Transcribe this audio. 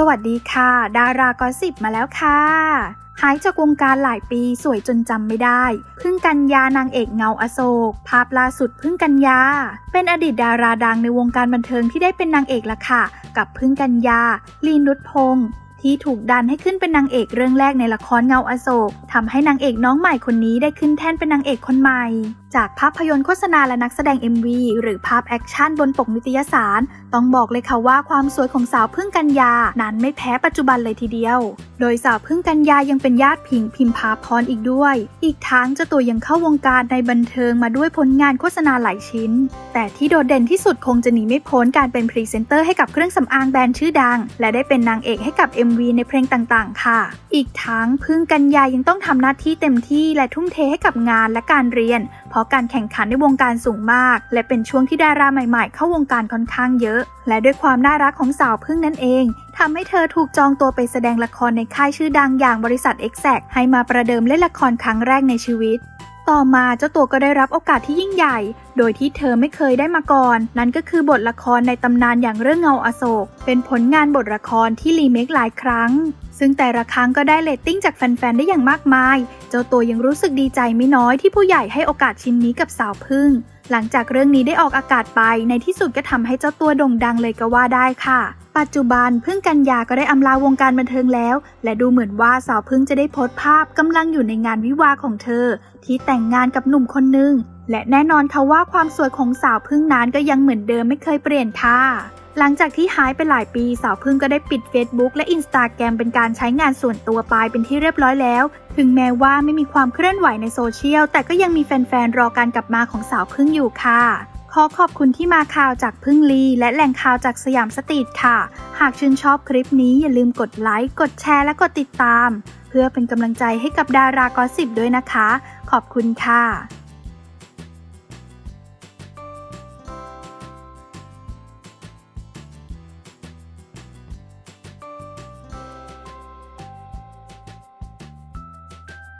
สวัสดีค่ะ ดารากอสิบมาแล้วค่ะ หายจากวงการหลายปีสวยจนจำไม่ได้ พึ่งกัญญานางเอกเงาอโศก ภาพล่าสุดพึ่งกัญญาเป็นอดีตดาราดังในวงการบันเทิงที่ได้เป็นนางเอกละค่ะ กับพึ่งกัญญาลีนุชพงษ์ ที่ถูกดันให้ขึ้นเป็นนางเอกเรื่องแรกในละครเงาอโศกทำให้นางเอกน้องใหม่คนนี้ได้ขึ้นแท่นเป็นนางเอกคนใหม่ จากภาพยนตร์โฆษณาและนักแสดง MV หรือภาพแอคชั่นบนปกนิตยสาร ต้องบอกเลยค่ะว่าความสวยของสาวพึ่งกัญญานั้นไม่แพ้ปัจจุบันเลยทีเดียว โดยสาวพึ่งกัญญายังเป็นญาติผิงพิมพาพรอีกด้วย อีกทั้งเจ้าตัวยังเข้าวงการในบันเทิงมาด้วยผลงานโฆษณาหลายชิ้น แต่ที่โดดเด่นที่สุดคงจะหนีไม่พ้นการเป็นพรีเซนเตอร์ให้กับเครื่องสำอางแบรนด์ชื่อดัง และได้เป็นนางเอกให้กับ MV ในเพลงต่างๆ ค่ะ อีกทั้งพึ่งกัญญายังต้องทำหน้าที่เต็มที่และทุ่มเทให้กับงานและการเรียน เพราะการแข่งขันในวงการสูงมาก และเป็นช่วงที่ดาราใหม่ ๆ เข้าวงการค่อนข้างเยอะ และด้วยความน่ารักของสาวพึ่งนั่นเอง ทำให้เธอถูกจองตัวไปแสดงละครในค่ายชื่อดังอย่างบริษัท e x a c t ให้มาประเดิมเล่นละครครั้งแรกในชีวิต ต่อมาเจ้าตัวก็ได้รับโอกาสที่ยิ่งใหญ่ โดยที่เธอไม่เคยได้มาก่อน นั่นก็คือบทละครในตำนานอย่างเรื่องเงาอโศก เป็นผลงานบทละครที่รีเมคหลายครั้ง ซึ่งแต่ละครั้งก็ได้เรตติ้งจากแฟนๆได้อย่างมากมาย เจ้าตัวยังรู้สึกดีใจไม่น้อยที่ผู้ใหญ่ให้โอกาสชิ้นนี้กับสาวพึ่งหลังจากเรื่องนี้ได้ออกอากาศไปในที่สุดก็ทำให้เจ้าตัวโด่งดังเลยก็ว่าได้ค่ะ ปัจจุบันพึ่งกัญญาก็ได้อำลาวงการบันเทิงแล้ว และดูเหมือนว่าสาวพึ่งจะได้โพสต์ภาพกำลังอยู่ในงานวิวาของเธอ ที่แต่งงานกับหนุ่มคนหนึ่งและแน่นอนค่ะว่าความสวยของสาวพึ่งนั้นก็ยังเหมือนเดิมไม่เคยเปลี่ยนค่ะหลังจากที่หายไปหลายปี สาวพึ่งก็ได้ปิด Facebook และ Instagram เป็นการใช้งานส่วนตัวไปเป็นที่เรียบร้อยแล้ว ถึงแม้ว่าไม่มีความเคลื่อนไหวในโซเชียล แต่ก็ยังมีแฟนๆ รอการกลับมาของสาวพึ่งอยู่ค่ะ อขอบคุณที่มาข่าวจากพึ่งลี และแหล่งข่าวจากสยามสตรีทค่ะ หากชื่นชอบคลิปนี้อย่าลืมกดไลค์ กดแชร์และกดติดตาม เพื่อเป็นกำลังใจให้กับดารากอสิบด้วยนะคะ ขอบคุณค่ะ